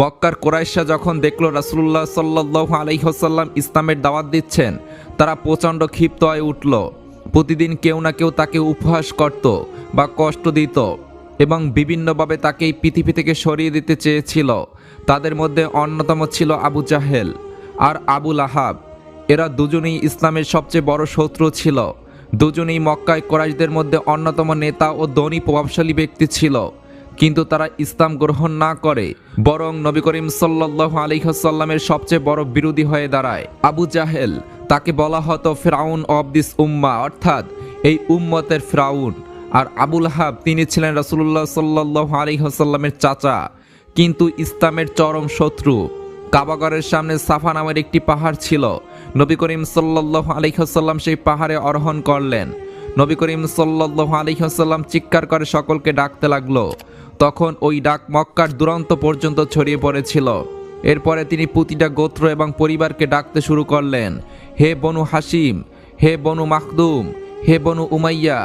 মক্কার কোরাইশা যখন দেখল রাসুল্লাহ সাল্লাহ আলহিহসাল্লাম ইসলামের দাওয়াত দিচ্ছেন, তারা প্রচণ্ড ক্ষিপ্ত হয়ে উঠল। প্রতিদিন কেউ না কেউ তাকে উপহাস করত বা কষ্ট দিত এবং বিভিন্নভাবে তাকে পৃথিবী থেকে সরিয়ে দিতে চেয়েছিল। তাদের মধ্যে অন্যতম ছিল আবু জাহেল আর আবুল আহাব এরা দুজনেই ইসলামের সবচেয়ে বড় শত্রু ছিল। দুজনেই মক্কায় কোরাইশদের মধ্যে অন্যতম নেতা ও ধনী প্রভাবশালী ব্যক্তি ছিল। কিন্তু তারা ইসলাম গ্রহণ না করে, বরং নবী করিম সাল্লাহ আলিহাসাল্লামের সবচেয়ে বড় বিরোধী হয়ে দাঁড়ায়। আবু জাহেল তাকে বলা হতো ফ্রাউন অব দিস উম্মা, অর্থাৎ এই উম্মতের ফ্রাউন। আর আবুল হাব, তিনি ছিলেন রসুল্লাহ সাল্লাহ আলিহাসাল্লামের চাচা, কিন্তু ইসলামের চরম শত্রু। কাবাগরের সামনে সাফা নামের একটি পাহাড় ছিল। নবী করিম সাল্লাহ আলিহাসাল্লাম সেই পাহাড়ে আরোহণ করলেন। নবী করিম সাল্লাহ আলিহাসাল্লাম চিৎকার করে সকলকে ডাকতে লাগল। তখন ওই ডাক মক্কার দুরন্ত পর্যন্ত ছড়িয়ে পড়েছিল। এরপরে তিনি প্রতিটা গোত্র এবং পরিবারকে ডাকতে শুরু করলেন, হে বনু হাসিম হে বনু মাখদুম, হে বনু উমাইয়া,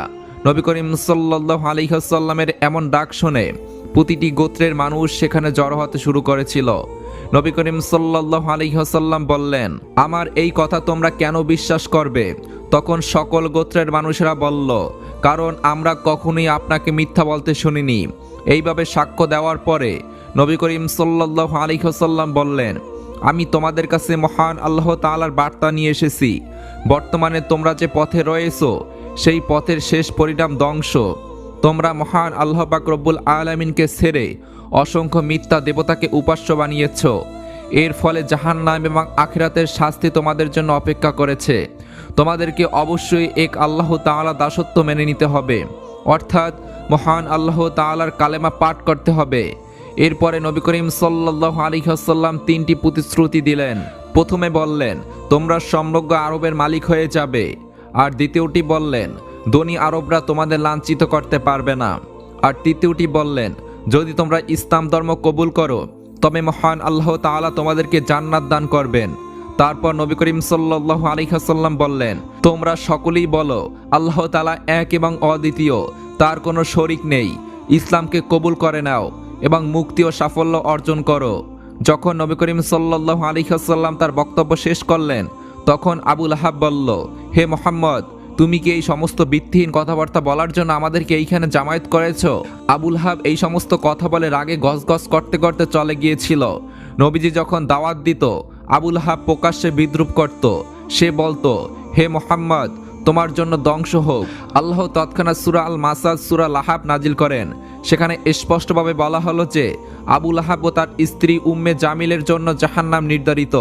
নবী করিম সাল্লাহ আলিহাসাল্লামের এমন ডাক শুনে প্রতিটি গোত্রের মানুষ সেখানে জড়ো হতে শুরু করেছিল। নবী করিম সাল্লাহ আলিহাসাল্লাম বললেন, আমার এই কথা তোমরা কেন বিশ্বাস করবে? তখন সকল গোত্রের মানুষেরা বলল, কারণ আমরা কখনোই আপনাকে মিথ্যা বলতে শুনিনি। এইভাবে সাক্ষ্য দেওয়ার পরে নবী করিম সাল্লাহ আলিহাসাল্লাম বললেন, আমি তোমাদের কাছে মহান আল্লাহ তাআলার বার্তা নিয়ে এসেছি। বর্তমানে তোমরা যে পথে রয়েছ, সেই পথের শেষ পরিণাম ধ্বংস। তোমরা মহান আল্লাহ পাক রব্বুল আলামিনকে ছেড়ে অসংখ্য মিথ্যা দেবতাকে উপাস্য বানিয়েছ। এর ফলে জাহান্নাম এবং আখিরাতের শাস্তি তোমাদের জন্য অপেক্ষা করেছে। তোমাদেরকে অবশ্যই এক আল্লাহ তাআলা দাসত্ব মেনে নিতে হবে। অর্থাৎ মহান আল্লাহ তাআলার কালেমা পাঠ করতে হবে। এরপরে নবী করিম সাল্লাহ আলিহাসাল্লাম তিনটি প্রতিশ্রুতি দিলেন। প্রথমে বললেন, তোমরা সমগ্র আরবের মালিক হয়ে যাবে। আর দ্বিতীয়টি বললেন, ধনী আরবরা তোমাদের লাঞ্ছিত করতে পারবে না। আর তৃতীয়টি বললেন, যদি তোমরা ইসলাম ধর্ম কবুল করো, তবে মহান আল্লাহ তাআলা তোমাদেরকে জান্নাত দান করবেন। তারপর নবী করিম সাল্লাহ আলিহাসাল্লাম বললেন, তোমরা সকলেই বলো, আল্লাহ তালা এক এবং অদ্বিতীয়, তার কোনো শরিক নেই। ইসলামকে কবুল করে নাও এবং মুক্তি ও সাফল্য অর্জন করো। যখন নবী করিম সাল্লাহ আলিহাসাল্লাম তার বক্তব্য শেষ করলেন, তখন আবুল আহাব বলল, হে মোহাম্মদ, তুমি কি এই সমস্ত ভিত্তিহীন কথাবার্তা বলার জন্য আমাদেরকে এইখানে জামায়াত করেছ? আবুল হাব এই সমস্ত কথা বলে রাগে গসগস করতে করতে চলে গিয়েছিল। নবীজি যখন দাওয়াত দিত আবুল হাব প্রকাশ্যে বিদ্রুপ করত। সে বলতো, হে মোহাম্মদ, তোমার জন্য ধ্বংস হোক। আল্লাহ তৎক্ষণাৎ সুরা আল মাসাদ সুরা লাহাব নাজিল করেন। সেখানে স্পষ্টভাবে বলা হলো যে, আবুল আহাব ও তার স্ত্রী উম্মে জামিলের জন্য জাহান্নাম নির্ধারিত।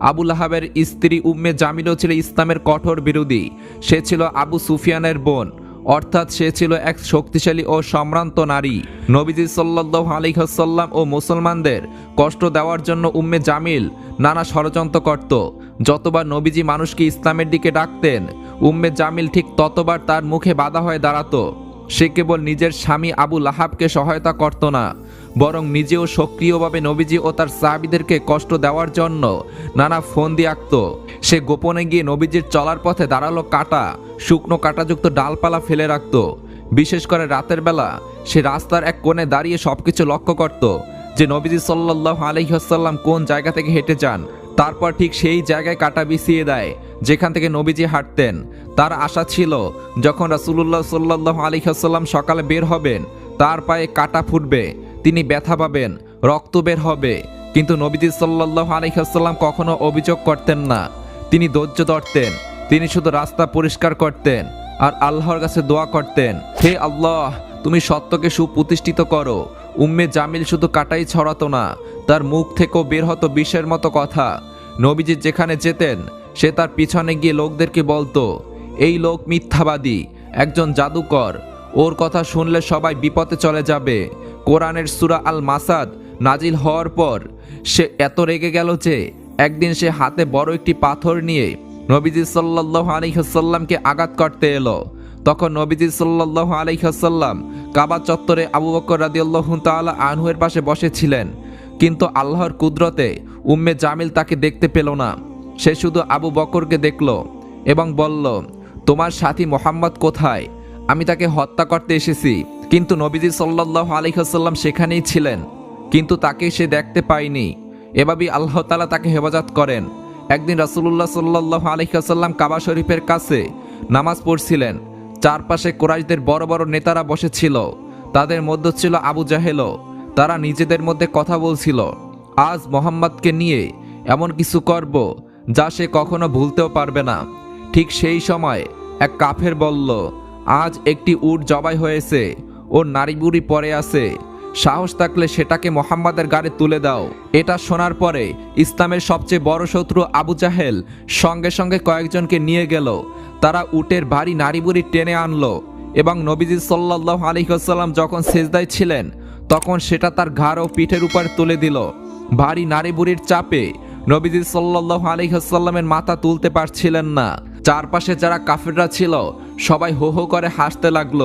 আবুল আহাবের স্ত্রী উম্মে জামিলও ছিল ইসলামের কঠোর বিরোধী। সে ছিল আবু সুফিয়ানের বোন। অর্থাৎ সে ছিল এক শক্তিশালী ও সম্ভ্রান্ত নারী। নবীজি সাল্লাহ আলিহাসাল্লাম ও মুসলমানদের কষ্ট দেওয়ার জন্য উম্মে জামিল নানা ষড়যন্ত্র করত। যতবার নবীজি মানুষকে ইসলামের দিকে ডাকতেন, উম্মে জামিল ঠিক ততবার তার মুখে বাধা হয়ে দাঁড়াতো। সে কেবল নিজের স্বামী আবু লাহাবকে সহায়তা করত না বরং নিজেও সক্রিয়ভাবে নবীজি ও তার সাহাবিদেরকে কষ্ট দেওয়ার জন্য নানা ফোন দিয়ে আঁকত। সে গোপনে গিয়ে নবীজির চলার পথে দাঁড়াল কাটা, শুকনো কাটাযুক্ত ডালপালা ফেলে রাখত। বিশেষ করে রাতের বেলা সে রাস্তার এক কোণে দাঁড়িয়ে সবকিছু লক্ষ্য করত যে নবীজি সাল্লাহ আলহিহাসাল্লাম কোন জায়গা থেকে হেঁটে যান। তারপর ঠিক সেই জায়গায় কাটা বিছিয়ে দেয়, যেখান থেকে নবীজি হাঁটতেন। তার আশা ছিল, যখন রাসুল্লাহ সাল্লাহ আলিহাসাল্লাম সকালে বের হবেন, তার পায়ে কাটা ফুটবে। তিনি ব্যথা পাবেন, রক্ত বের হবে। কিন্তু নবীজি সাল্লাহ আলিহাসাল্লাম কখনো অভিযোগ করতেন না। তিনি ধৈর্য ধরতেন, তিনি শুধু রাস্তা পরিষ্কার করতেন আর আল্লাহর কাছে দোয়া করতেন, হে আল্লাহ, তুমি সত্যকে সুপ্রতিষ্ঠিত করো। উম্মে জামিল শুধু কাটাই ছড়াতো না, তার মুখ থেকেও বের হতো বিষের মতো কথা। নবীজি যেখানে যেতেন, সে তার পিছনে গিয়ে লোকদেরকে বলতো, এই লোক মিথ্যাবাদী, একজন জাদুকর। ওর কথা শুনলে সবাই বিপদে চলে যাবে। কোরআনের সুরা আল মাসাদ নাজিল হওয়ার পর সে এত রেগে গেল যে একদিন সে হাতে বড় একটি পাথর নিয়ে নবীজি সাল্লাহ আলিহাসাল্লামকে আঘাত করতে এলো। তখন নবীজি সাল্লাহ আলিহাসাল্লাম কাবা চত্বরে আবু বকর রাদিয়াল্লাহ তাআলা আনহুয়ের পাশে বসেছিলেন। কিন্তু আল্লাহর কুদরতে উম্মে জামিল তাকে দেখতে পেল না। সে শুধু আবু বকরকে দেখল এবং বলল, তোমার সাথী মোহাম্মদ কোথায়? আমি তাকে হত্যা করতে এসেছি। কিন্তু নবীজি সাল্লাহ আলিহাসাল্লাম সেখানেই ছিলেন, কিন্তু তাকে সে দেখতে পায়নি। এভাবেই আল্লাহ তালা তাকে হেফাজত করেন। একদিন রাসুল্লাহ সাল্লাহ আলহিহাসাল্লাম কাবা শরীফের কাছে নামাজ পড়ছিলেন। চারপাশে কোরাইশদের বড় বড় নেতারা বসেছিল। তাদের মধ্যে ছিল আবু জাহেলও। তারা নিজেদের মধ্যে কথা বলছিল, আজ মোহাম্মদকে নিয়ে এমন কিছু করব যা সে কখনো ভুলতেও পারবে না। ঠিক সেই সময় এক কাফের বলল, আজ একটি উট জবাই হয়েছে ওর নারী বুড়ি পরে আছে। সাহস থাকলে সেটাকে মোহাম্মদের গাড়ি তুলে দাও। এটা শোনার পরে ইসলামের সবচেয়ে বড় শত্রু আবু জাহেল সঙ্গে সঙ্গে কয়েকজনকে নিয়ে গেল। তারা উটের ভারী নারী বুড়ি টেনে আনলো এবং নবীজি সাল্লাহ আলহিহাসাল্লাম যখন সেজদায় ছিলেন, তখন সেটা তার ঘাড় ও পিঠের উপর তুলে দিল। ভারী নারী বুড়ির চাপে নবীজি সাল্লাহ আলহিহাসাল্লামের মাথা তুলতে পারছিলেন না। চারপাশে যারা কাফেররা ছিল, সবাই হো হো করে হাসতে লাগল,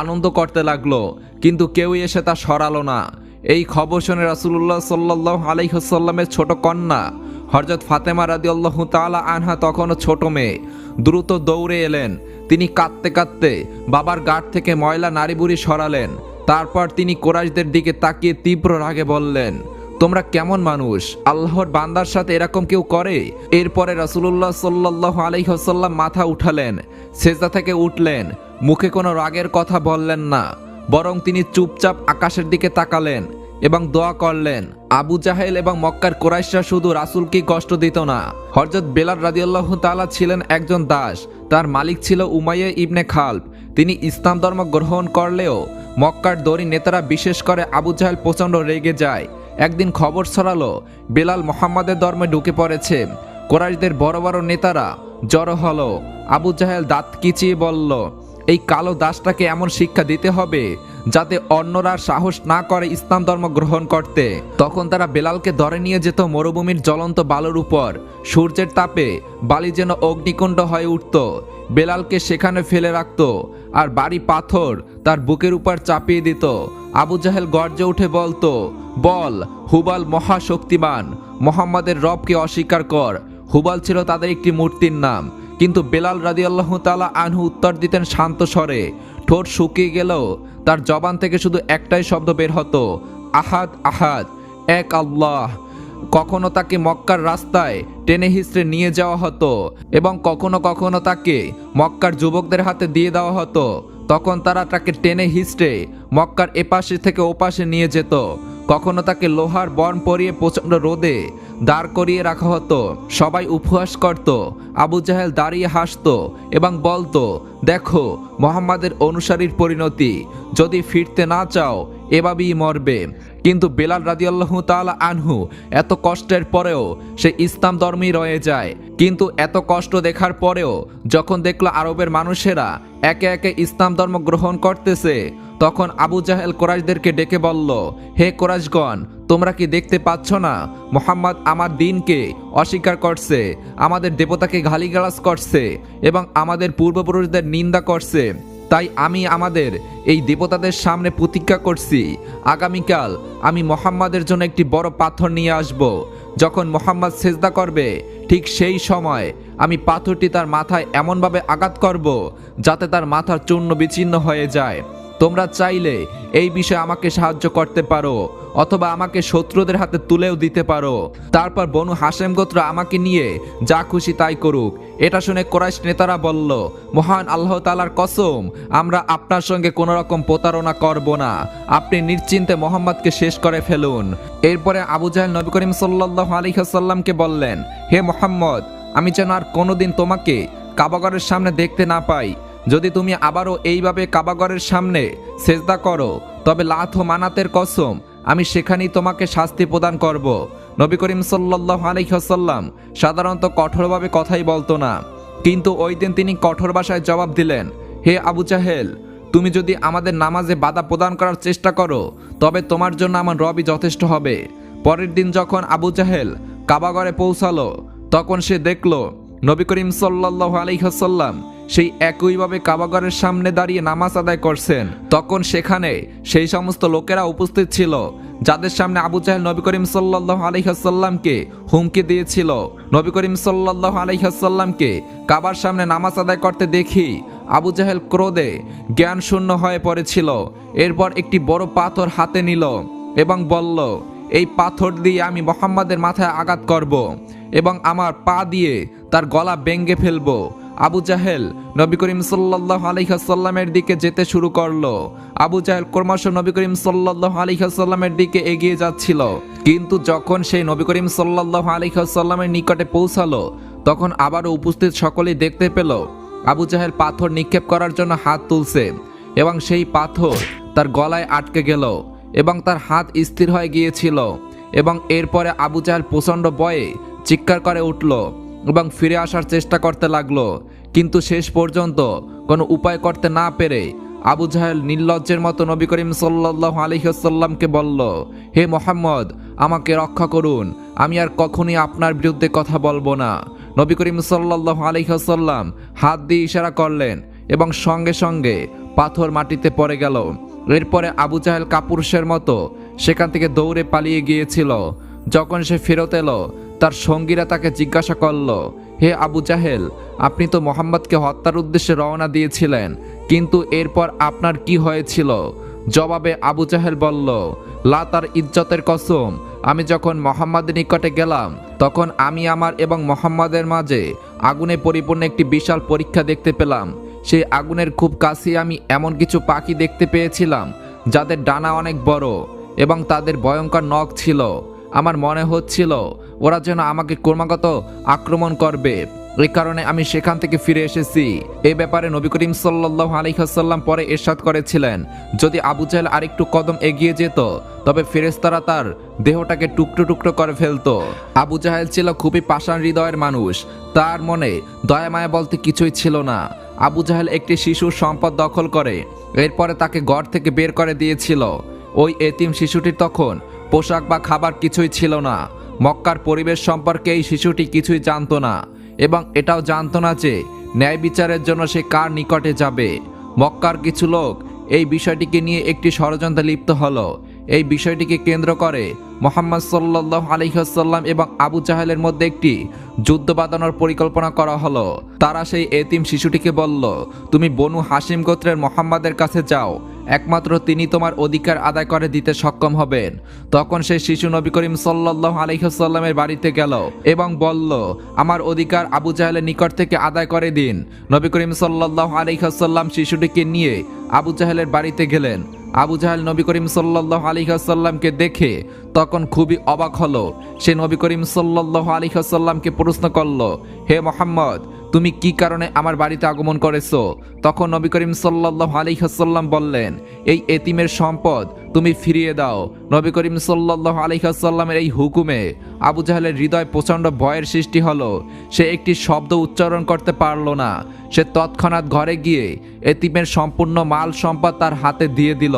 আনন্দ করতে লাগল, কিন্তু কেউই এসে তা সরালো না। এই খবর শুনে রাসুল্লাহ সাল্লাহ আলহিহাসাল্লামের ছোট কন্যা হরজত ফাতেমা রাদি আল্লাহ তালা আনহা তখনও ছোট মেয়ে, দ্রুত দৌড়ে এলেন। তিনি কাঁদতে কাঁদতে বাবার গাঢ় থেকে ময়লা নারী বুড়ি সরালেন। তারপর তিনি কোরাইশদের দিকে তাকিয়ে তীব্র রাগে বললেন তোমরা কেমন মানুষ? আল্লাহর বান্দার সাথে এরকম কেউ করে? এরপরে রাসুল্লাহ সাল্লাহ আলহিহসাল্লাম মাথা উঠালেন, সেজদা থেকে উঠলেন, মুখে কোনো রাগের কথা বললেন না, বরং তিনি চুপচাপ আকাশের দিকে তাকালেন এবং দোয়া করলেন, আবু জাহেল এবং মক্কার কোরাইশরা শুধু রাসুলকে কষ্ট দিত না। হরজত বেলার রাদিয়াল্লাহ তাআলা ছিলেন একজন দাস, তার মালিক ছিল উমাইয়া ইবনে খালফ তিনি ইসলাম ধর্ম গ্রহণ করলেও মক্কার দড়ি নেতারা বিশেষ করে আবু জাহেল প্রচণ্ড রেগে যায়। একদিন খবর ছড়ালো, বেলাল মোহাম্মদের ধর্মে ঢুকে পড়েছে। কোরাইশদের বড় বড় নেতারা জড়ো হলো। আবু জাহেল দাঁত কিচিয়ে বলল, এই কালো দাসটাকে এমন শিক্ষা দিতে হবে যাতে অন্যরা সাহস না করে ইসলাম ধর্ম গ্রহণ করতে। তখন তারা বেলালকে ধরে নিয়ে যেত মরুভূমির জ্বলন্ত বালুর উপর। সূর্যের তাপে বালি যেন অগ্নিকুণ্ড হয়ে উঠত। বেলালকে সেখানে ফেলে রাখত আর বাড়ি পাথর তার বুকের উপর চাপিয়ে দিত। আবু জাহেল গর্জে উঠে বলতো, বল, হুবাল মহাশক্তিমান, মোহাম্মদের রবকে অস্বীকার কর। হুবাল ছিল তাদের একটি মূর্তির নাম। কিন্তু বেলাল রাদি আল্লাহ তালা আনহু উত্তর দিতেন শান্ত স্বরে। ঠোঁট শুকিয়ে গেলেও তার জবান থেকে শুধু একটাই শব্দ বের হতো, আহাদ আহাদ, এক আল্লাহ। কখনো তাকে মক্কার রাস্তায় টেনে হিসড়ে নিয়ে যাওয়া হতো এবং কখনো কখনো তাকে মক্কার যুবকদের হাতে দিয়ে দেওয়া হতো। তখন তারা তাকে টেনে হিস্টে মক্কার এপাশে থেকে ওপাশে নিয়ে যেত। কখনো তাকে লোহার বন পরিয়ে প্রচণ্ড রোদে দাঁড় করিয়ে রাখা হতো। সবাই উপহাস করত, আবু জাহেল দাঁড়িয়ে হাসত এবং বলতো, দেখো, মোহাম্মদের অনুসারীর পরিণতি। যদি ফিরতে না চাও এভাবেই মরবে। কিন্তু বেলাল রাদিয়াল্লাহ তাআলা আনহু এত কষ্টের পরেও সে ইসলাম ধর্মেই রয়ে যায়। কিন্তু এত কষ্ট দেখার পরেও যখন দেখল আরবের মানুষেরা একে একে ইসলাম ধর্ম গ্রহণ করতেছে, তখন আবু জাহেল কোরাইশদেরকে ডেকে বলল, হে কোরাইশগণ, তোমরা কি দেখতে পাচ্ছ না? মোহাম্মদ আমার দিনকে অস্বীকার করছে, আমাদের দেবতাকে গালিগালাজ করছে এবং আমাদের পূর্বপুরুষদের নিন্দা করছে। তাই আমি আমাদের এই দেবতাদের সামনে প্রতিজ্ঞা করছি। আগামীকাল আমি মোহাম্মদের জন্য একটি বড় পাথর নিয়ে আসব। যখন মোহাম্মদ সেজদা করবে, ঠিক সেই সময় আমি পাথরটি তার মাথায় এমনভাবে আঘাত করব যাতে তার মাথার চূর্ণ বিচ্ছিন্ন হয়ে যায়। তোমরা চাইলে এই বিষয়ে আমাকে সাহায্য করতে পারো, অথবা আমাকে শত্রুদের হাতে তুলেও দিতে পারো। তারপর বনু হাসেম গোত্র আমাকে নিয়ে যা খুশি তাই করুক। এটা শুনে কোরাইশ নেতারা বলল, মহান আল্লাহ তালার কসম, আমরা আপনার সঙ্গে কোনো রকম প্রতারণা করব না। আপনি নিশ্চিন্তে মোহাম্মদকে শেষ করে ফেলুন। এরপরে আবু জাহেল নবী করিম সাল্লাহ আলিহাসাল্লামকে বললেন, হে মোহাম্মদ, আমি যেন আর কোনোদিন তোমাকে কাবাগরের সামনে দেখতে না পাই। যদি তুমি আবারও এইভাবে কাবাগরের সামনে সেজদা করো, তবে লাথ ও মানাতের কসম আমি সেখানেই তোমাকে শাস্তি প্রদান করব। নবী করিম সাল্লাহ আলহিহাসাল্লাম সাধারণত কঠোরভাবে কথাই বলতো না। কিন্তু ওই দিন তিনি কঠোর ভাষায় জবাব দিলেন, হে আবু চাহেল তুমি যদি আমাদের নামাজে বাধা প্রদান করার চেষ্টা করো, তবে তোমার জন্য আমার রবি যথেষ্ট হবে। পরের দিন যখন আবু চাহেল কাবাগরে পৌঁছালো, তখন সে দেখল, নবী করিম সাল্লাহ আলহিহাসাল্লাম সেই একইভাবে কাবাগরের সামনে দাঁড়িয়ে নামাজ আদায় করছেন। তখন সেখানে সেই সমস্ত লোকেরা উপস্থিত ছিল, যাদের সামনে আবু জাহেল নবী করিম সাল্লাহ আলহিহাসাল্লামকে হুমকি দিয়েছিল। নবী করিম সাল্লাহ আলহিহাসাল্লামকে কাবার সামনে নামাজ আদায় করতে দেখি আবু জাহেল ক্রোধে জ্ঞান শূন্য হয়ে পড়েছিল। এরপর একটি বড় পাথর হাতে নিল এবং বলল, এই পাথর দিয়ে আমি মোহাম্মদের মাথায় আঘাত করব এবং আমার পা দিয়ে তার গলা ব্যঙ্গে ফেলব। আবু জাহেল নবী করিম সাল্লাহ আলহিহাসাল্লামের দিকে যেতে শুরু করল। আবু জাহেল ক্রমশ নবী করিম সাল্লাহ আলহিহাসাল্লামের দিকে এগিয়ে যাচ্ছিল। কিন্তু যখন সেই নবী করিম সাল্লাহ আলহিহাসাল্লামের নিকটে পৌঁছালো, তখন আবারও উপস্থিত সকলেই দেখতে পেল আবু জাহেল পাথর নিক্ষেপ করার জন্য হাত তুলছে এবং সেই পাথর তার গলায় আটকে গেল এবং তার হাত স্থির হয়ে গিয়েছিল এবং এরপরে আবু জাহেল প্রচণ্ড বয়ে চিৎকার করে উঠল। এবং ফিরে আসার চেষ্টা করতে লাগল। কিন্তু শেষ পর্যন্ত কোনো উপায় করতে না পেরে আবু জাহেল নির্লজ্জের মতো নবী করিম সাল্লাহ আলহিহাসাল্লামকে বলল, হে মোহাম্মদ, আমাকে রক্ষা করুন। আমি আর কখনই আপনার বিরুদ্ধে কথা বলব না। নবী করিম সাল্লাহ আলহিহাসাল্লাম হাত দিয়ে ইশারা করলেন এবং সঙ্গে সঙ্গে পাথর মাটিতে পড়ে গেল। এরপরে আবু জাহেল কাপুরুষের মতো সেখান থেকে দৌড়ে পালিয়ে গিয়েছিল। যখন সে ফেরত এলো তার সঙ্গীরা তাকে জিজ্ঞাসা করল, হে আবু জাহেল, আপনি তো মোহাম্মদকে হত্যার উদ্দেশ্যে রওনা দিয়েছিলেন, কিন্তু এরপর আপনার কি হয়েছিল? জবাবে আবু জাহেল বলল, লা তার ইজ্জতের কসম, আমি যখন মোহাম্মদের নিকটে গেলাম, তখন আমি আমার এবং মোহাম্মদের মাঝে আগুনে পরিপূর্ণ একটি বিশাল পরীক্ষা দেখতে পেলাম। সেই আগুনের খুব কাছে আমি এমন কিছু পাখি দেখতে পেয়েছিলাম, যাদের ডানা অনেক বড় এবং তাদের ভয়ঙ্কর নখ ছিল। আমার মনে হচ্ছিল ওরা যেন আমাকে ক্রমাগত আক্রমণ করবে। এই কারণে আমি সেখান থেকে ফিরে এসেছি। এই ব্যাপারে নবী করিম সাল্লাহ আলিহাসাল্লাম পরে এরশাদ করেছিলেন। যদি আবু জাহেল আরেকটু কদম এগিয়ে যেত, তবে ফেরেস্তারা তার দেহটাকে টুকরো টুকরো করে ফেলতো। আবু জাহেল ছিল খুবই পাষাণ হৃদয়ের মানুষ। তার মনে দয়া মায়া বলতে কিছুই ছিল না। আবু জাহেল একটি শিশুর সম্পদ দখল করে, এরপরে তাকে গড় থেকে বের করে দিয়েছিল। ওই এতিম শিশুটির তখন পোশাক বা খাবার কিছুই ছিল না। মক্কার পরিবেশ সম্পর্কে এই শিশুটি কিছুই জানত না এবং এটাও জানত না যে ন্যায় বিচারের জন্য সে কার নিকটে যাবে। মক্কার কিছু লোক এই বিষয়টিকে নিয়ে একটি ষড়যন্ত্রে লিপ্ত হলো। এই বিষয়টিকে কেন্দ্র করে মোহাম্মদ সাল্লাহ আলহিহাসাল্লাম এবং আবু জাহেলের মধ্যে একটি যুদ্ধ বাঁধানোর পরিকল্পনা করা হলো। তারা সেই এতিম শিশুটিকে বলল, তুমি বনু হাসিম গোত্রের মোহাম্মদের কাছে যাও একমাত্র তিনি তোমার অধিকার আদায় করে দিতে সক্ষম হবেন। তখন সেই শিশু নবী করিম সাল্লাহ আলহিহাসাল্লামের বাড়িতে গেল এবং বলল, আমার অধিকার আবু জাহেলের নিকট থেকে আদায় করে দিন। নবী করিম সাল্লাহ আলহিহাসাল্লাম শিশুটিকে নিয়ে আবু জাহেলের বাড়িতে গেলেন। আবু জাহেল নবী করিম সাল্লাহ আলিহাসাল্লামকে দেখে তখন খুবই অবাক হলো। সে নবী করিম সাল্লাহ আলিহাসাল্লামকে প্রশ্ন করল, হে মোহাম্মদ তুমি কি কারণে আমার বাড়িতে আগমন করেছ? তখন নবী করিম সাল্লাহ আলিহাসাল্লাম বললেন, এই এতিমের সম্পদ তুমি ফিরিয়ে দাও। নবী করিম সাল্লাহ আলিহাসাল্লামের এই হুকুমে আবু জাহেলের হৃদয় প্রচণ্ড ভয়ের সৃষ্টি হলো। সে একটি শব্দ উচ্চারণ করতে পারল না। সে তৎক্ষণাৎ ঘরে গিয়ে এতিমের সম্পূর্ণ মাল সম্পদ তার হাতে দিয়ে দিল।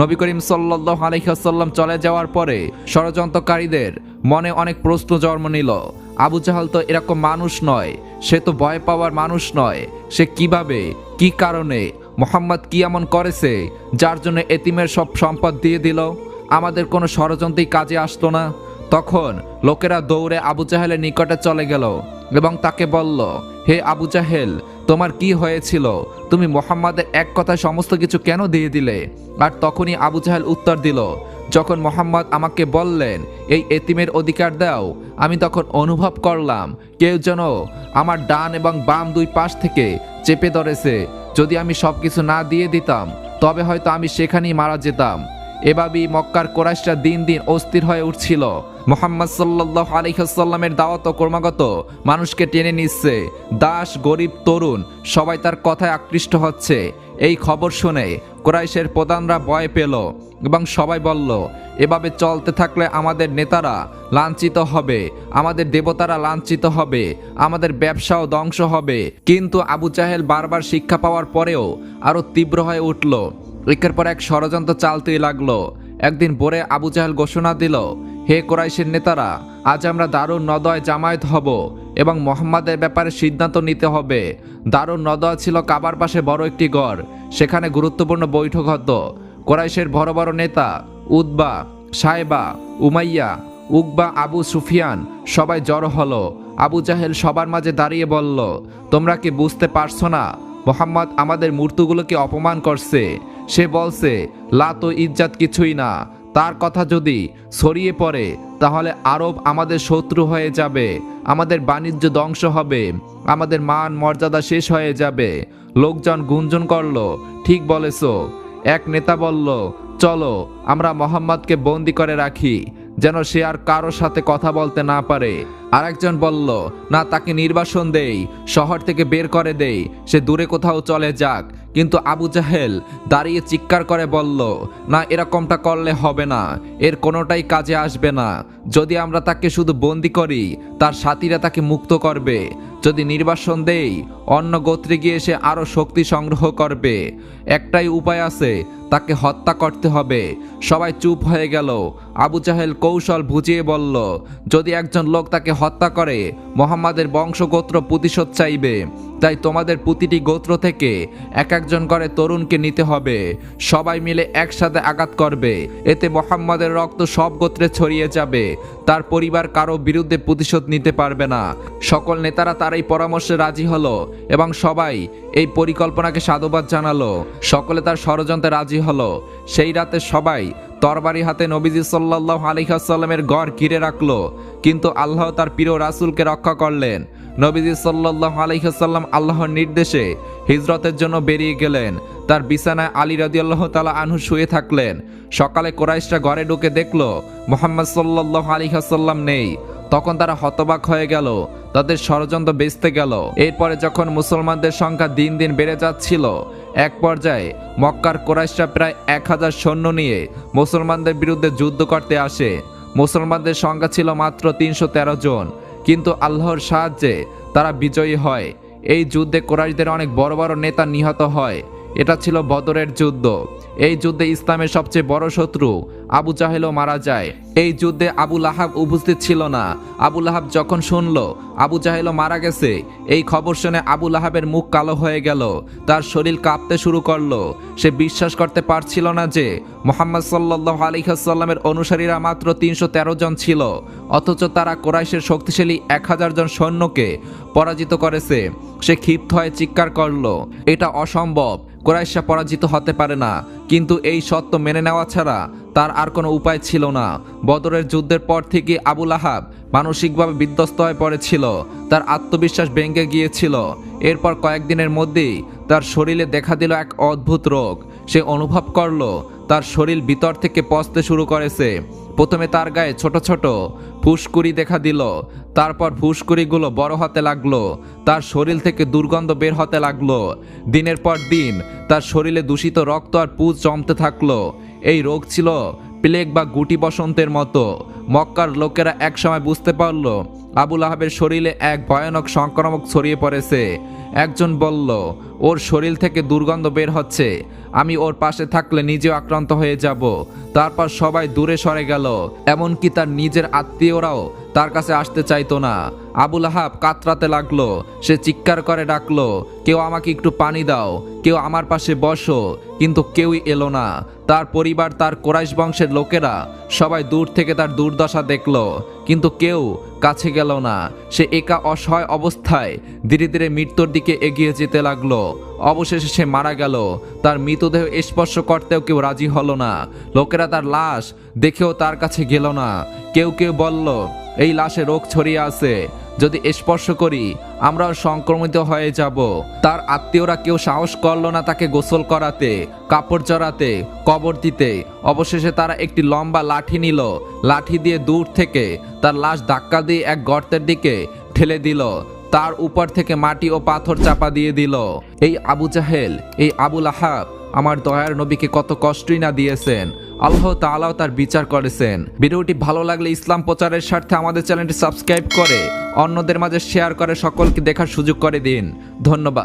নবী করিম সাল্লাহ আলহিহাসাল্লাম চলে যাওয়ার পরে ষড়যন্ত্রকারীদের মনে অনেক প্রশ্ন জন্ম নিল। আবু জাহাল তো এরকম মানুষ নয়, সে তো ভয় পাওয়ার মানুষ নয়, সে কীভাবে, কি কারণে, মোহাম্মদ কি এমন করেছে, যার জন্য এতিমের সব সম্পদ দিয়ে দিল? আমাদের কোনো ষড়যন্ত্রই কাজে আসতো না। তখন লোকেরা দৌড়ে আবু জাহেলের নিকটে চলে গেল এবং তাকে বলল, হে আবু জাহেল, তোমার কি হয়েছিল? তুমি মোহাম্মদের এক কথায় সমস্ত কিছু কেন দিয়ে দিলে? আর তখনই আবু জাহেল উত্তর দিল যখন মোহাম্মদ আমাকে বললেন, এই এতিমের অধিকার দাও, আমি তখন অনুভব করলাম, কেউ যেন আমার ডান এবং বাম দুই পাশ থেকে চেপে ধরেছে। যদি আমি সব কিছু না দিয়ে দিতাম, তবে হয়তো আমি সেখানেই মারা যেতাম। এভাবেই মক্কার কোরাইশরা দিন দিন অস্থির হয়ে উঠছিল। মোহাম্মদ সাল্লাহ আলিহাসাল্লামের দাওয়াত ক্রমাগত মানুষকে টেনে নিচ্ছে। দাস, গরিব, তরুণ, সবাই তার কথায় আকৃষ্ট হচ্ছে। এই খবর শুনে কোরাইশের প্রধানরা ভয় পেল এবং সবাই বলল, এভাবে চলতে থাকলে আমাদের নেতারা লাঞ্ছিত হবে, আমাদের দেবতারা লাঞ্ছিত হবে, আমাদের ব্যবসাও ধ্বংস হবে। কিন্তু আবু জাহেল বারবার শিক্ষা পাওয়ার পরেও আরও তীব্র হয়ে উঠল। একের পর এক ষড়যন্ত্র চালতেই লাগল। একদিন ভোরে আবু জাহেল ঘোষণা দিল হে কোরাইশের নেতারা, আজ আমরা দারুণ নদয় জামায়াত হব এবং মোহাম্মদের ব্যাপারে সিদ্ধান্ত নিতে হবে। দারুণ নদয় ছিল কাবার পাশে বড় একটি গড়, সেখানে গুরুত্বপূর্ণ বৈঠক হতো। কোরাইশের বড় বড় নেতা উদ্বা সাহেবা উমাইয়া, উকবা, আবু সুফিয়ান সবাই জড়ো হলো। আবু জাহেল সবার মাঝে দাঁড়িয়ে বলল, তোমরা কি বুঝতে পারছ না? মোহাম্মদ আমাদের মূর্তিগুলোকে অপমান করছে। সে বলছে, লা তো ইজ্জাত কিছুই না। তার কথা যদি ছড়িয়ে পড়ে, তাহলে আরব আমাদের শত্রু হয়ে যাবে, আমাদের বাণিজ্য ধ্বংস হবে, আমাদের মান মর্যাদা শেষ হয়ে যাবে। লোকজন গুঞ্জন করল, ঠিক বলেছ। এক নেতা বলল, চলো, আমরা মোহাম্মদকে বন্দি করে রাখি। যেন সে আর কারও সাথে কথা বলতে না পারে। আর একজন বলল, না, তাকে নির্বাসন দেই, শহর থেকে বের করে দেই, সে দূরে কোথাও চলে যাক। কিন্তু আবু জাহেল দাঁড়িয়ে চিৎকার করে বলল, না, এরকমটা করলে হবে না, এর কোনোটাই কাজে আসবে না। যদি আমরা তাকে শুধু বন্দি করি, তার সাথীরা তাকে মুক্ত করবে। যদি নির্বাসন দেই, অন্য গোত্রে গিয়ে সে আরও শক্তি সংগ্রহ করবে। একটাই উপায় আছে, তাকে হত্যা করতে হবে। সবাই চুপ হয়ে গেল। আবু জাহেল কৌশল বুঝিয়ে বলল, যদি একজন লোক তাকে হত্যা করে, মোহাম্মদের বংশগোত্র প্রতিশোধ চাইবে। তাই তোমাদের প্রতিটি গোত্র থেকে এক একজন করে তরুণকে নিতে হবে। সবাই মিলে একসাথে আঘাত করবে। এতে মোহাম্মদের রক্ত সব গোত্রে ছড়িয়ে যাবে। তার পরিবার কারও বিরুদ্ধে প্রতিশোধ নিতে পারবে না। সকল নেতারা তার এই পরামর্শে রাজি হলো এবং সবাই এই পরিকল্পনাকে সাধুবাদ জানালো। সকলে তার ষড়যন্ত্রে রাজি হলো। সেই রাতে সবাই তরবারি হাতে নবীজি সাল্লাহ আলিহাসাল্লামের গড় ঘিরে রাখল। কিন্তু আল্লাহ তার প্রিয় রাসূলকে রক্ষা করলেন। নবীজি সাল্লাহ আলহিহাসাল্লাম আল্লাহর নির্দেশে হিজরতের জন্য বেরিয়ে গেলেন। তার বিছানায় আলী রাদিয়াল্লাহ তালা আনহু শুয়ে থাকলেন। সকালে কোরাইশরা ঘরে ঢুকে দেখল, মোহাম্মদ সাল্লাহ আলিহাসাল্লাম নেই। তখন তারা হতবাক হয়ে গেল, তাদের ষড়যন্ত্র বেচতে গেল। এরপরে যখন মুসলমানদের সংখ্যা দিন দিন বেড়ে যাচ্ছিল, এক পর্যায়ে মক্কার কোরাইশরা প্রায় এক হাজার সৈন্য নিয়ে মুসলমানদের বিরুদ্ধে যুদ্ধ করতে আসে। মুসলমানদের সংখ্যা ছিল মাত্র তিনশো তেরো জন, কিন্তু আল্লাহর সাহায্যে তারা বিজয়ী হয়। এই যুদ্ধে কোরাইশদের অনেক বড় বড় নেতা নিহত হয়। এটা ছিল বদরের যুদ্ধ। এই যুদ্ধে ইসলামের সবচেয়ে বড় শত্রু আবু জাহেলও মারা যায়। এই যুদ্ধে আবু লাহাব উপস্থিত ছিল না। আবু লাহাব যখন শুনল আবু জাহেলও মারা গেছে, এই খবর শুনে আবু লাহাবের মুখ কালো হয়ে গেল। তার শরীর কাঁপতে শুরু করল। সে বিশ্বাস করতে পারছিল না যে মোহাম্মদ সাল্লাহ আলিহাসাল্লামের অনুসারীরা মাত্র তিনশো তেরো জন ছিল, অথচ তারা কোরাইশের শক্তিশালী এক হাজার জন সৈন্যকে পরাজিত করেছে। সে ক্ষিপ্ত হয়ে চিৎকার করল, এটা অসম্ভব। কোরাইশা পরাজিত হতে পারে না। কিন্তু এই সত্য মেনে নেওয়া ছাড়া তার আর কোনো উপায় ছিল না। বদরের যুদ্ধের পর থেকে আবুল আহাব মানসিকভাবে বিধ্বস্ত হয়ে পড়েছিল, তার আত্মবিশ্বাস ভেঙে গিয়েছিল। এরপর কয়েকদিনের মধ্যেই তার শরীরে দেখা দিল এক অদ্ভুত রোগ। সে অনুভব করল, তার শরীর ভিতর থেকে পচতে শুরু করেছে। প্রথমে তার গায়ে ছোট ছোট ফুসকুড়ি দেখা দিল, তারপর ফুসকুড়িগুলো বড় হতে লাগল, তার শরীর থেকে দুর্গন্ধ বের হতে লাগল। দিনের পর দিন তার শরীরে দূষিত রক্ত আর পুজ জমতে থাকল। এই রোগ ছিল প্লেগ বা গুটি বসন্তের মতো। মক্কার লোকেরা একসময় বুঝতে পারল, আবুল আহাবের শরীরে এক ভয়ানক সংক্রামক ছড়িয়ে পড়েছে। একজন বলল ওর শরীর থেকে দুর্গন্ধ বের হচ্ছে। আমি ওর পাশে থাকলে নিজেও আক্রান্ত হয়ে যাব। তারপর সবাই দূরে সরে গেল। এমনকি তার নিজের আত্মীয়রাও তার কাছে আসতে চাইতো না। আবুল আহাব কাতরাতে লাগল। সে চিৎকার করে ডাকলো, কেউ আমাকে একটু পানি দাও। কেউ আমার পাশে বসো। কিন্তু কেউই এলো না। তার পরিবার, তার কোরাইশ বংশের লোকেরা সবাই দূর থেকে তার দুর্দশা দেখল। কিন্তু কেউ কাছে গেল না। সে একা অসহায় অবস্থায় ধীরে ধীরে মৃত্যুর দিকে এগিয়ে যেতে লাগল। অবশেষে সে মারা গেল। তার মৃতদেহ স্পর্শ করতেও কেউ রাজি হলো না। লোকেরা তার লাশ দেখেও তার কাছে গেল না। কেউ কেউ বলল, এই লাশে রোগ ছড়িয়ে আছে। যদি স্পর্শ করি, আমরাও সংক্রমিত হয়ে যাব। তার আত্মীয়রা কেউ সাহস করল না তাকে গোসল করাতে, কাপড় চড়াতে, কবর দিতে। অবশেষে তারা একটি লম্বা লাঠি নিল। লাঠি দিয়ে দূর থেকে তার লাশ ধাক্কা দিয়ে এক গর্তের দিকে ঠেলে দিল। তার উপর থেকে মাটি ও পাথর চাপা দিয়ে দিল। এই আবু জাহেল, এই আবুল আহাব আমার দয়ার নবীকে কত কষ্টই না দিয়েছেন। আল্লাহ তালাও তার বিচার করেছেন। ভিডিওটি ভালো লাগলে ইসলাম প্রচারের স্বার্থে আমাদের চ্যানেলটি সাবস্ক্রাইব করে অন্যদের মাঝে শেয়ার করে সকলকে দেখার সুযোগ করে দিন। ধন্যবাদ।